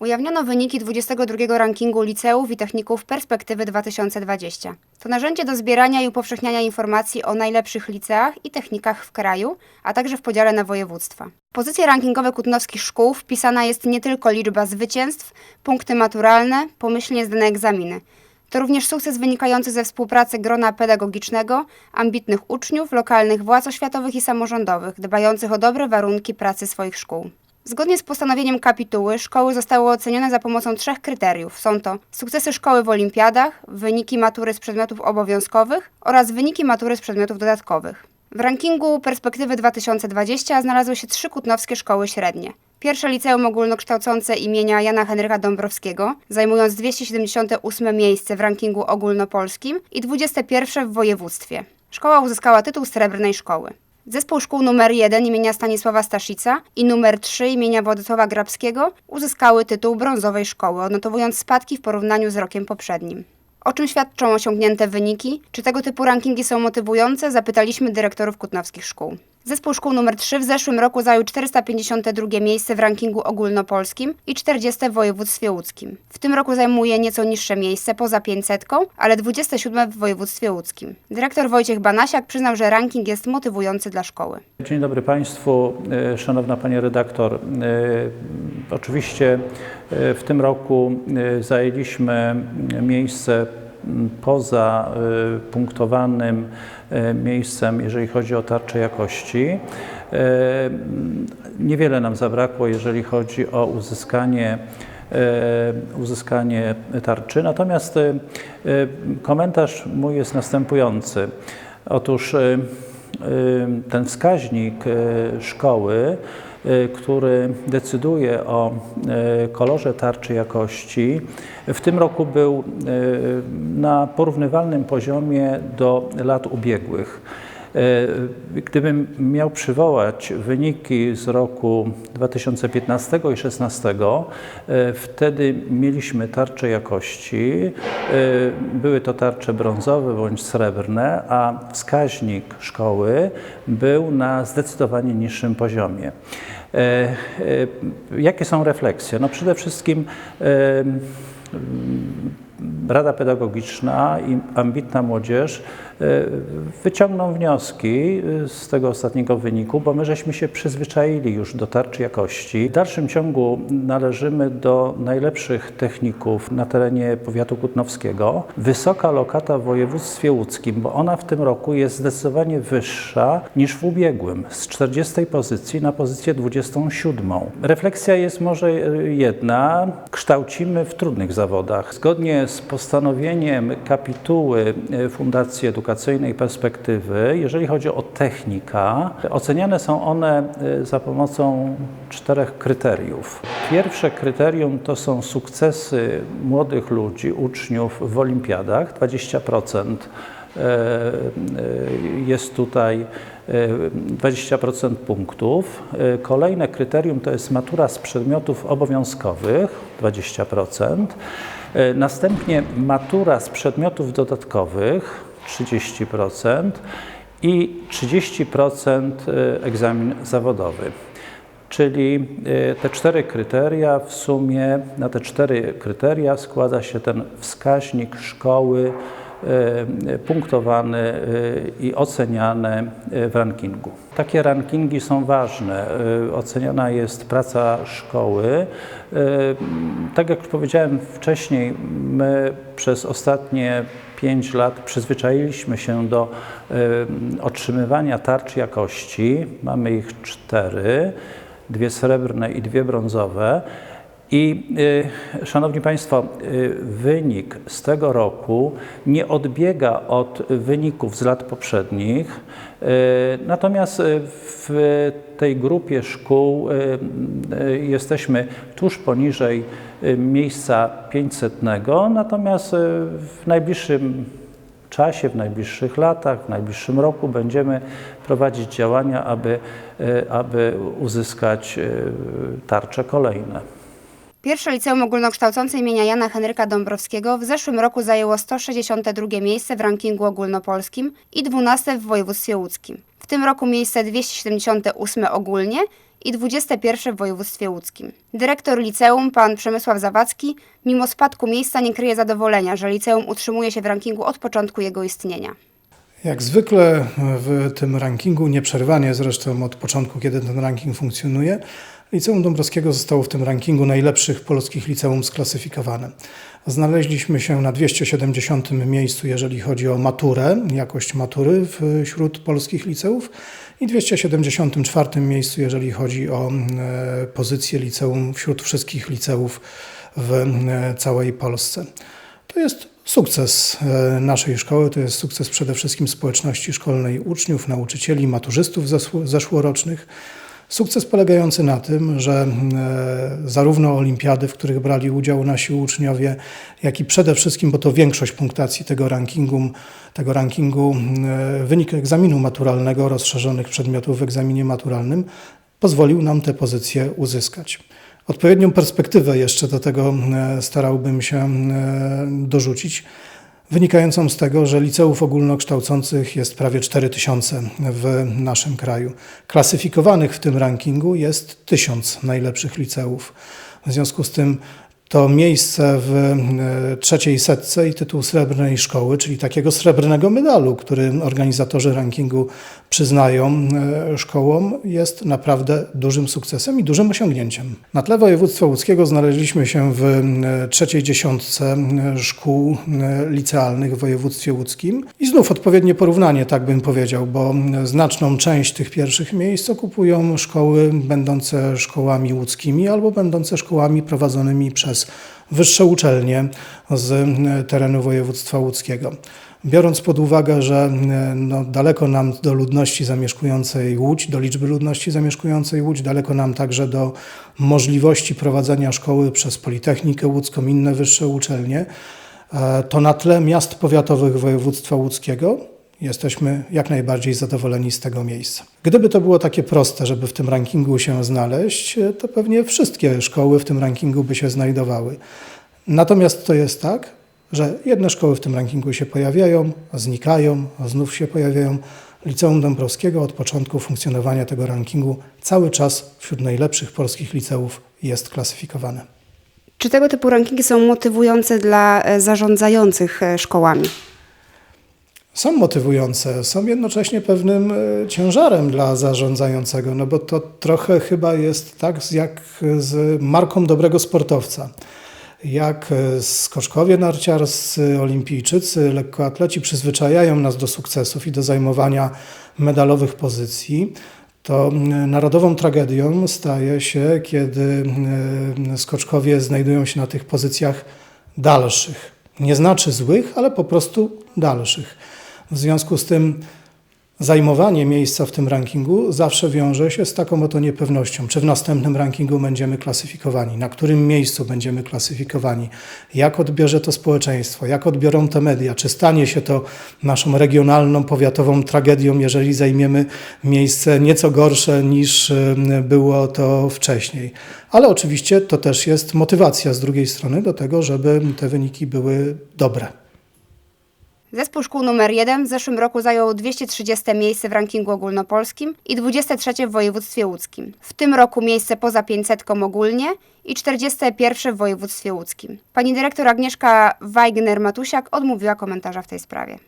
Ujawniono wyniki 22 rankingu liceów i techników Perspektywy 2020. To narzędzie do zbierania i upowszechniania informacji o najlepszych liceach i technikach w kraju, a także w podziale na województwa. W pozycje rankingowe kutnowskich szkół wpisana jest nie tylko liczba zwycięstw, punkty maturalne, pomyślnie zdane egzaminy. To również sukces wynikający ze współpracy grona pedagogicznego, ambitnych uczniów, lokalnych władz oświatowych i samorządowych, dbających o dobre warunki pracy swoich szkół. Zgodnie z postanowieniem kapituły, szkoły zostały ocenione za pomocą trzech kryteriów. Są to sukcesy szkoły w olimpiadach, wyniki matury z przedmiotów obowiązkowych oraz wyniki matury z przedmiotów dodatkowych. W rankingu Perspektywy 2020 znalazły się trzy kutnowskie szkoły średnie. Pierwsze liceum ogólnokształcące imienia Jana Henryka Dąbrowskiego, zajmując 278 miejsce w rankingu ogólnopolskim i 21 w województwie. Szkoła uzyskała tytuł Srebrnej Szkoły. Zespół szkół numer 1 imienia Stanisława Staszica i numer 3 imienia Władysława Grabskiego uzyskały tytuł brązowej szkoły, odnotowując spadki w porównaniu z rokiem poprzednim. O czym świadczą osiągnięte wyniki? Czy tego typu rankingi są motywujące? Zapytaliśmy dyrektorów kutnowskich szkół. Zespół szkół numer 3 w zeszłym roku zajął 452 miejsce w rankingu ogólnopolskim i 40 w województwie łódzkim. W tym roku zajmuje nieco niższe miejsce poza 500, ale 27 w województwie łódzkim. Dyrektor Wojciech Banasiak przyznał, że ranking jest motywujący dla szkoły. Dzień dobry Państwu, E, Szanowna Pani Redaktor. E, Oczywiście e, w tym roku zajęliśmy miejsce poza e, punktowanym e, miejscem, jeżeli chodzi o tarczę jakości. M, Niewiele nam zabrakło, jeżeli chodzi o uzyskanie uzyskanie tarczy. Natomiast komentarz mój jest następujący. Otóż y, ten wskaźnik y, szkoły, y, który decyduje o y, kolorze tarczy jakości, w tym roku był y, na porównywalnym poziomie do lat ubiegłych. Y, Gdybym miał przywołać wyniki z roku 2015 i 2016, y, wtedy mieliśmy tarcze jakości. y, Były to tarcze brązowe bądź srebrne, a wskaźnik szkoły był na zdecydowanie niższym poziomie. E, e, Jakie są refleksje? No przede wszystkim e, Rada Pedagogiczna i ambitna młodzież e, wyciągną wnioski e, z tego ostatniego wyniku, bo my żeśmy się przyzwyczaili już do tarczy jakości. W dalszym ciągu należymy do najlepszych techników na terenie powiatu kutnowskiego. Wysoka lokata w województwie łódzkim, bo ona w tym roku jest zdecydowanie wyższa niż w ubiegłym, z 40 pozycji na pozycję 27. Refleksja jest może e, jedna, kształcimy w trudnych zawodach. Zgodnie z postanowieniem kapituły e, Fundacji Edukacyjnej Perspektywy, jeżeli chodzi o technika, oceniane są one e, za pomocą czterech kryteriów. Pierwsze kryterium to są sukcesy młodych ludzi, uczniów w olimpiadach, 20% e, e, jest tutaj e, 20% punktów. Kolejne kryterium to jest matura z przedmiotów obowiązkowych 20%. E, Następnie matura z przedmiotów dodatkowych 30% i 30% e, egzamin zawodowy. Czyli e, te cztery kryteria, w sumie na te cztery kryteria składa się ten wskaźnik szkoły e, punktowany e, i oceniany e, w rankingu. Takie rankingi są ważne. Oceniana jest praca szkoły. Tak jak powiedziałem wcześniej, my przez ostatnie pięć lat przyzwyczailiśmy się do otrzymywania tarcz jakości. Mamy ich cztery, dwie srebrne i dwie brązowe. I y, Szanowni Państwo, y, wynik z tego roku nie odbiega od wyników z lat poprzednich, y, natomiast w tej grupie szkół jesteśmy tuż poniżej miejsca 500, natomiast w najbliższym czasie, w najbliższych latach, w najbliższym roku będziemy prowadzić działania, aby, aby uzyskać tarcze kolejne. Pierwsze liceum ogólnokształcące imienia Jana Henryka Dąbrowskiego w zeszłym roku zajęło 162 miejsce w rankingu ogólnopolskim i 12 w województwie łódzkim. W tym roku miejsce 278 ogólnie i 21 w województwie łódzkim. Dyrektor liceum, pan Przemysław Zawadzki, mimo spadku miejsca nie kryje zadowolenia, że liceum utrzymuje się w rankingu od początku jego istnienia. Jak zwykle w tym rankingu, nieprzerwanie zresztą od początku, kiedy ten ranking funkcjonuje, Liceum Dąbrowskiego zostało w tym rankingu najlepszych polskich liceum sklasyfikowane. Znaleźliśmy się na 270 miejscu, jeżeli chodzi o maturę, jakość matury wśród polskich liceów i 274 miejscu, jeżeli chodzi o e, pozycję liceum wśród wszystkich liceów w e, całej Polsce. To jest sukces e, naszej szkoły, to jest sukces przede wszystkim społeczności szkolnej uczniów, nauczycieli, maturzystów zeszłorocznych. Sukces polegający na tym, że e, zarówno olimpiady, w których brali udział nasi uczniowie, jak i przede wszystkim, bo to większość punktacji tego rankingu, tego rankingu e, wynik egzaminu maturalnego, rozszerzonych przedmiotów w egzaminie maturalnym, pozwolił nam te pozycje uzyskać. Odpowiednią perspektywę jeszcze do tego e, starałbym się dorzucić, wynikającą z tego, że liceów ogólnokształcących jest prawie 4000 w naszym kraju. Klasyfikowanych w tym rankingu jest 1000 najlepszych liceów. W związku z tym to miejsce w e, trzeciej setce i tytuł srebrnej szkoły, czyli takiego srebrnego medalu, który organizatorzy rankingu przyznają e, szkołom, jest naprawdę dużym sukcesem i dużym osiągnięciem. Na tle województwa łódzkiego znaleźliśmy się w e, trzeciej dziesiątce szkół licealnych w województwie łódzkim i znów odpowiednie porównanie, tak bym powiedział, bo znaczną część tych pierwszych miejsc okupują szkoły będące szkołami łódzkimi albo będące szkołami prowadzonymi przez wyższe uczelnie z e, terenu województwa łódzkiego. Biorąc pod uwagę, że e, no, daleko nam do ludności zamieszkującej Łódź, do liczby ludności zamieszkującej Łódź, daleko nam także do możliwości prowadzenia szkoły przez Politechnikę Łódzką, inne wyższe uczelnie, e, to na tle miast powiatowych województwa łódzkiego jesteśmy jak najbardziej zadowoleni z tego miejsca. Gdyby to było takie proste, żeby w tym rankingu się znaleźć, to pewnie wszystkie szkoły w tym rankingu by się znajdowały. Natomiast to jest tak, że jedne szkoły w tym rankingu się pojawiają, znikają, znów się pojawiają. Liceum Dąbrowskiego od początku funkcjonowania tego rankingu cały czas wśród najlepszych polskich liceów jest klasyfikowane. Czy tego typu rankingi są motywujące dla e, zarządzających e, szkołami? Są motywujące, są jednocześnie pewnym e, ciężarem dla zarządzającego, no bo to trochę chyba jest tak jak z marką dobrego sportowca. Jak e, skoczkowie narciarscy, olimpijczycy, lekkoatleci przyzwyczajają nas do sukcesów i do zajmowania medalowych pozycji, to mm, narodową tragedią staje się, kiedy e, skoczkowie znajdują się na tych pozycjach dalszych. Nie znaczy złych, ale po prostu dalszych. W związku z tym zajmowanie miejsca w tym rankingu zawsze wiąże się z taką oto niepewnością, czy w następnym rankingu będziemy klasyfikowani, na którym miejscu będziemy klasyfikowani, jak odbierze to społeczeństwo, jak odbiorą te media, czy stanie się to naszą regionalną, powiatową tragedią, jeżeli zajmiemy miejsce nieco gorsze niż y, było to wcześniej. Ale oczywiście to też jest motywacja z drugiej strony do tego, żeby te wyniki były dobre. Zespół szkół numer 1 w zeszłym roku zajął 230 miejsce w rankingu ogólnopolskim i 23 w województwie łódzkim. W tym roku miejsce poza 500 ogólnie i 41 w województwie łódzkim. Pani dyrektor Agnieszka Weigner-Matusiak odmówiła komentarza w tej sprawie.